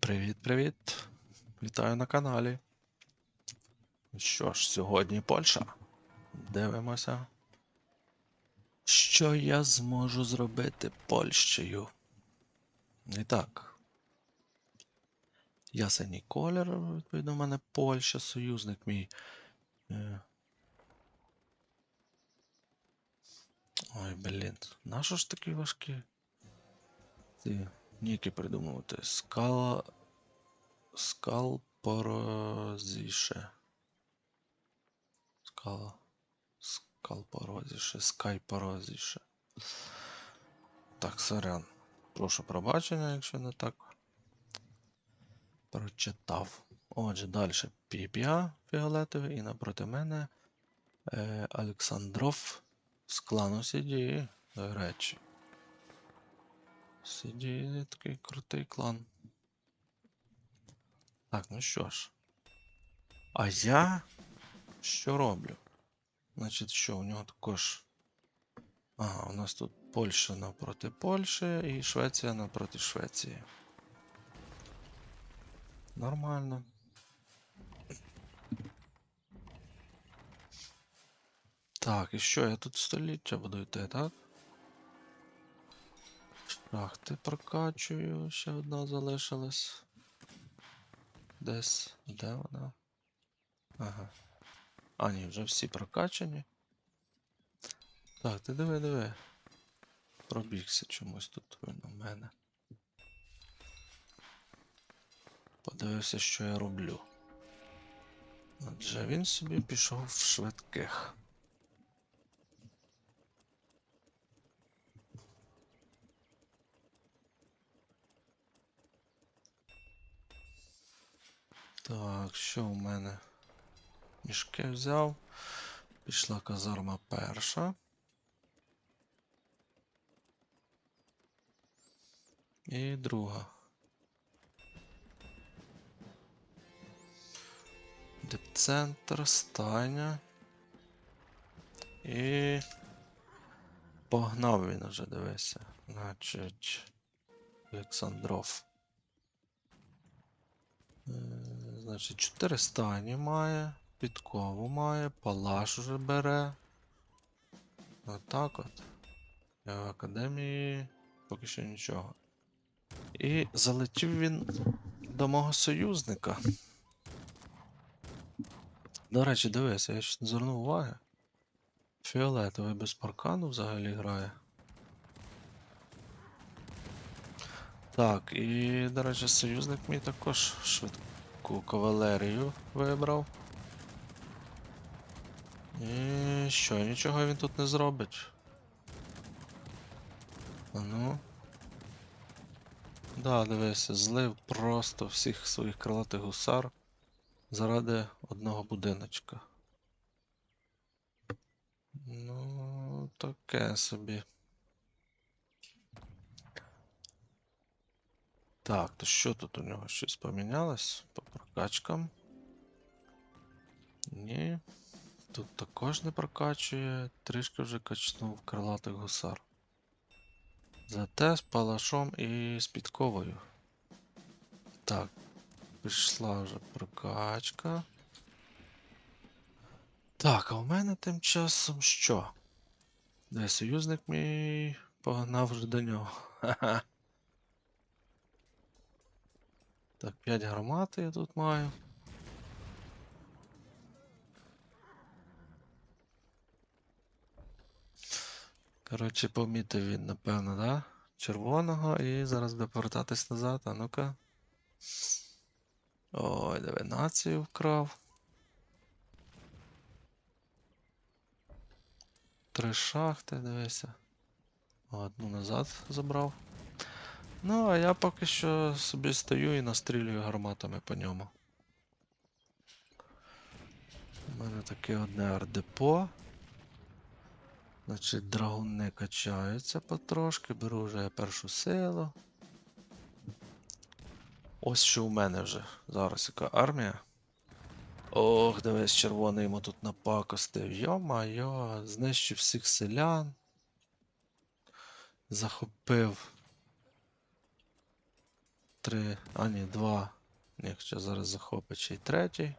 Привіт-привіт! Вітаю на каналі. Що ж, сьогодні Польща. Дивимося. Що я зможу зробити Польщею? І так. Ясеній колір, відповідно, в мене Польща, союзник мій. Е. Ой, блін. Нащо ж такі важкі? Ці ніки придумувати. Скала. Скалпорозіше. Скала. Скалпорозіше. Скайпорозіше. Так, сорян. Прошу пробачення, якщо не так. Прочитав. Отже, далі Піп'я фіолетовий і напроти мене е, Олександров з клану Сіді, до Сіді такий крутий клан. Так, ну що ж. А я що роблю? Значить, що, у нього також. Ага, у нас тут Польща напроти Польщі і Швеція напроти Швеції. Нормально. Так, і що, я тут століття буду йти, так? Шахти прокачую, ще одна залишилась. Десь. Де вона? Ага. А, ні, вже всі прокачані. Так, ти диви, диви. Пробігся чомусь тут в мене. Подивився, що я роблю. Отже, він собі пішов в швидких. Так, що в мене? Мішки взяв. Пішла казарма перша. І друга. Депцентр, стайня. І. Погнав він уже, дивися. Значить. Олександров. Значить, 4 стані має, підкову має, палаш уже бере. Отак от. Я в академії поки що нічого. І залетів він до мого союзника. До речі, дивися, я ще не звернув уваги. Фіолетовий без паркану взагалі грає. Так, і, до речі, союзник мій також швидку кавалерію вибрав. І що, нічого він тут не зробить. А ну. Да, дивися, злив просто всіх своїх крилатих гусар заради одного будиночка. Ну, таке собі. Так, то що тут у нього щось помінялось по прокачкам? Ні. Тут також не прокачує, трішки вже качнув крилатих гусар. Зате з палашом і з підковою. Так, пішла вже прокачка. Так, а у мене тим часом що? Де союзник мій погнав вже до нього. Ха-ха. Так, 5 гармат я тут маю. Коротше, помітив він, напевно, да? Червоного і зараз буде повертатись назад. А ну-ка. Ой, диви, націю вкрав. Три шахти, дивися. Одну назад забрав. Ну, а я поки що собі стою і настрілюю гарматами по ньому. У мене таке одне ардепо. Значить, драгуни качаються потрошки, беру вже я першу силу. Ось що у мене вже. Зараз яка армія. Ох, дивись, червоний йому тут напакостив. Йо-майо, знищив всіх селян. Захопив три, а ні, два. Хоча зараз захопить ще й третій.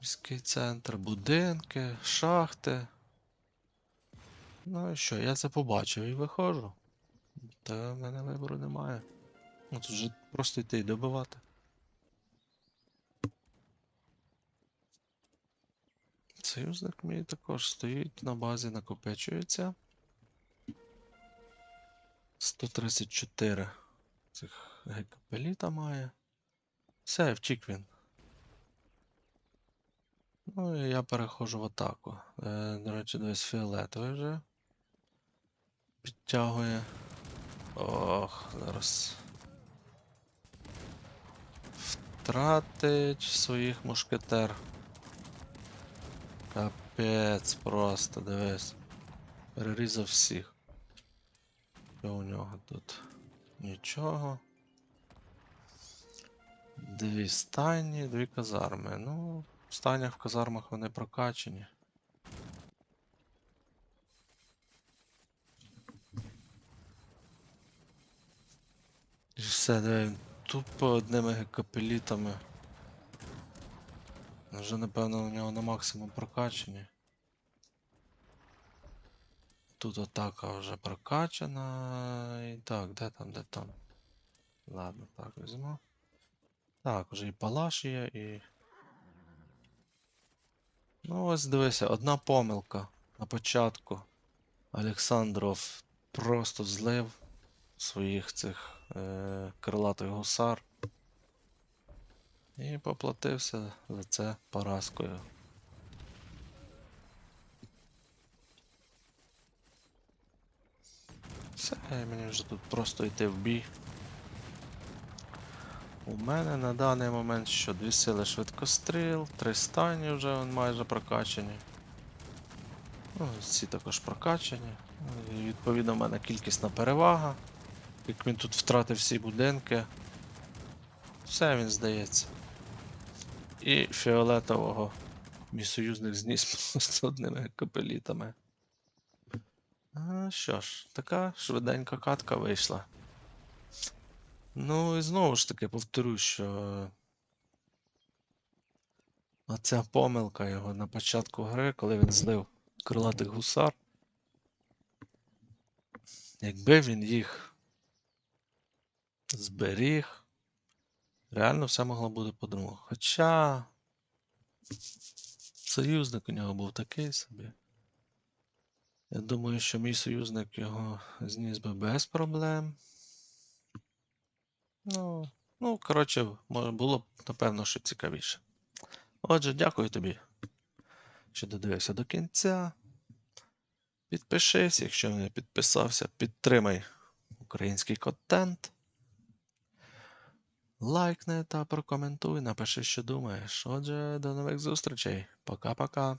Міський центр, будинки, шахти. Ну і що, я це побачив і виходжу. Та в мене вибору немає. Ну тут вже просто йти і добивати. Союзник мій також стоїть на базі, накопичується. 134 цих гекапеліта має. Все, втік він. Ну і я переходжу в атаку. Е, до речі, десь фіолетовий вже підтягує. Ох, зараз. Втратить своїх мушкетер. Капець просто, дивись. Перерізав всіх. Що у нього тут? Нічого. Дві стайні, дві казарми. Ну, в стайнях в казармах вони прокачені. І все, він тупо одними гекапелітами. Вже, напевно, у нього на максимум прокачені. Тут атака вже прокачана. І так, де там, де там? Ладно, так візьму. Так, вже і палаш є, і. Ну, ось дивися, одна помилка на початку. Олександров просто злив своїх цих е- крилатих гусар. І поплатився за це поразкою. Все, мені вже тут просто йти в бій. У мене на даний момент що дві сили швидкостріл, три стані вже майже прокачані. Ну, ці також прокачані. І відповідно в мене кількісна перевага. Як він тут втратив всі будинки. Все він здається. І фіолетового мій союзник зніс з одними капелітами. А, що ж, така швиденька катка вийшла. Ну і знову ж таки повторюю, що оця помилка його на початку гри, коли він злив крилатих гусар. Якби він їх зберіг, реально все могло бути по-другому. Хоча союзник у нього був такий собі. Я думаю, що мій союзник його зніс би без проблем. Ну, ну, коротше, було б, напевно, що цікавіше. Отже, дякую тобі, що додивився до кінця. Підпишись, якщо не підписався, підтримай український контент. Лайкни та прокоментуй, напиши, що думаєш. Отже, до нових зустрічей. Пока-пока.